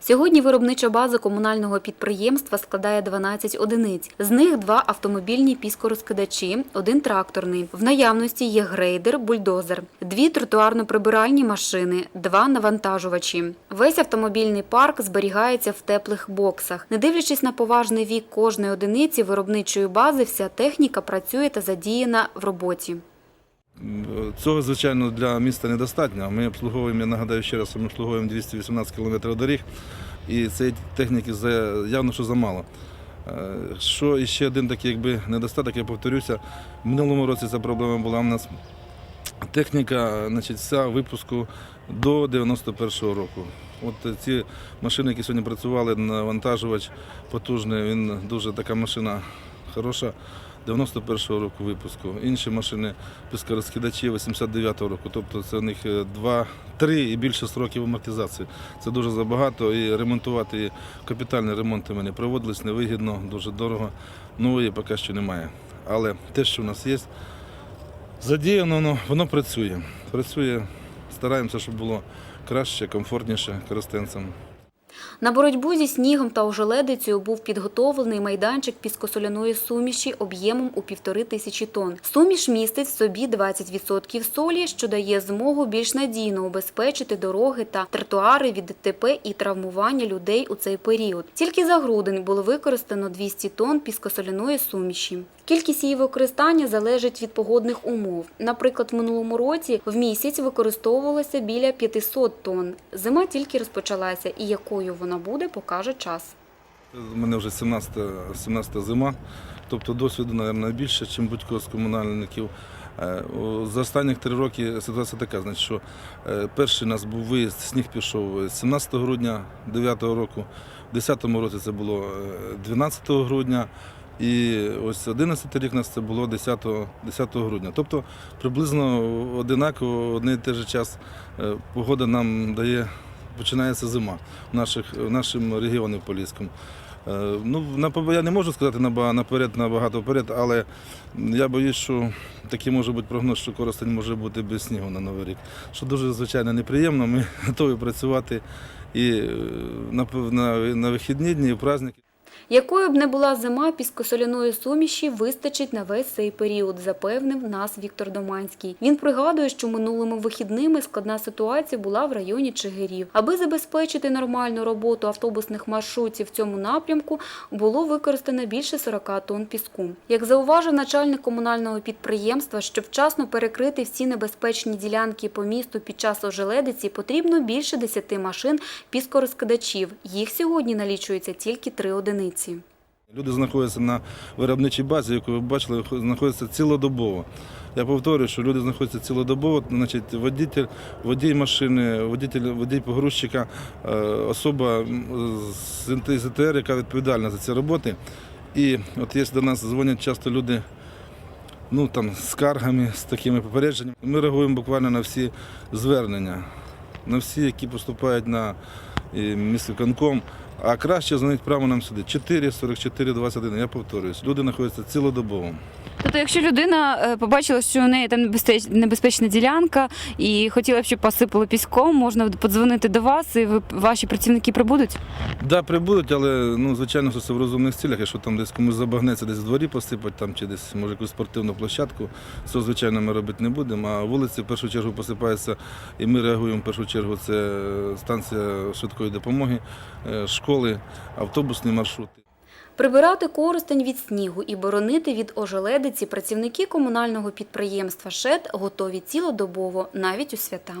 Сьогодні виробнича база комунального підприємства складає 12 одиниць. З них два автомобільні піскорозкидачі, один тракторний. В наявності є грейдер, бульдозер, дві тротуарно-прибиральні машини, два навантажувачі. Весь автомобільний парк зберігається в теплих боксах. Не дивлячись на поважний вік кожної одиниці виробничої бази, вся техніка працює та задіяна в роботі. Цього, звичайно, для міста недостатньо. Ми обслуговуємо, я нагадаю ще раз, ми обслуговуємо 218 кілометрів доріг, і цієї техніки явно, що замало. Е, Що ще один такий якби, недостаток, я повторюся, в минулому році ця проблема була у нас. Техніка значить, вся випуску до 91-го року. От ці машини, які сьогодні працювали, навантажувач потужний, він дуже така машина хороша. 91-го року випуску. Інші машини піскорозкидачі 89-го року. Тобто це у них е, два, три і більше сроків амортизації. Це дуже забагато і ремонтувати і капітальні ремонти ми проводились, невигідно, дуже дорого. Нової поки що немає. Але те, що в нас є, задіяно, воно, воно працює. Працює, стараємося, щоб було краще, комфортніше користенцям. На боротьбу зі снігом та ожеледицею був підготовлений майданчик піскосоляної суміші об'ємом у півтори тисячі тонн. Суміш містить в собі 20% солі, що дає змогу більш надійно убезпечити дороги та тротуари від ДТП і травмування людей у цей період. Тільки за грудень було використано 200 тонн піскосоляної суміші. Кількість її використання залежить від погодних умов. Наприклад, в минулому році в місяць використовувалося біля 500 тонн. Зима тільки розпочалася, і якою вона буде, покаже час. У мене вже 17, 17 зима, тобто досвіду, мабуть, більше, ніж будь-кого з комунальників. Е, За останні три роки ситуація така, значить, що е, перший у нас був виїзд, сніг пішов 17 грудня 2009 року, в 2010 році це було е, 12 грудня, і ось 11 рік у нас це було 10, 10 грудня. Тобто приблизно одинаково, одне і той же час е, погода нам дає починається зима в, наших, в нашому регіоні Поліському. Е, Ну, я не можу сказати наперед, набагато вперед, але я боюсь, що такий може бути прогноз, що Коростень може бути без снігу на Новий рік. Що дуже, звичайно, неприємно. Ми готові працювати і е, на, на, на вихідні дні, і в праздники. Якою б не була зима, піскосоляної суміші вистачить на весь цей період, запевнив нас Віктор Доманський. Він пригадує, що минулими вихідними складна ситуація була в районі Чигирів. Аби забезпечити нормальну роботу автобусних маршрутів в цьому напрямку, було використано більше 40 тонн піску. Як зауважив начальник комунального підприємства, щоб вчасно перекрити всі небезпечні ділянки по місту під час ожеледиці, потрібно більше 10 машин піскорозкидачів. Їх сьогодні налічується тільки три одиниці. Люди знаходяться на виробничій базі, яку ви бачили, знаходяться цілодобово. Я повторюю, що люди знаходяться цілодобово, значить, водитель, водій машини, водитель, водій погрузчика, е, особа з НТЗТР, яка відповідальна за ці роботи. І от є до нас дзвонять часто люди ну, там, з скаргами, з такими попередженнями. Ми реагуємо буквально на всі звернення, на всі, які поступають на е, міськвиконком. А краще дзвонить прямо нам сюди. 4 44 21. Я повторююсь. Люди знаходяться цілодобово. Тобто, якщо людина е, побачила, що у неї там небезпечна ділянка і хотіла б, щоб посипало піском, можна подзвонити до вас, і ви, ваші працівники прибудуть? Да, прибудуть, але ну, звичайно, що це в розумних цілях. Якщо там десь комусь забагнеться, десь в дворі посипать там, чи десь може якусь спортивну площадку, цього, звичайно, ми робити не будемо. А вулиці в першу чергу посипаються, і ми реагуємо в першу чергу. Це станція швидкої допомоги, е, школи, автобусні маршрути. Прибирати користень від снігу і боронити від ожеледиці працівники комунального підприємства ШЕД готові цілодобово, навіть у свята.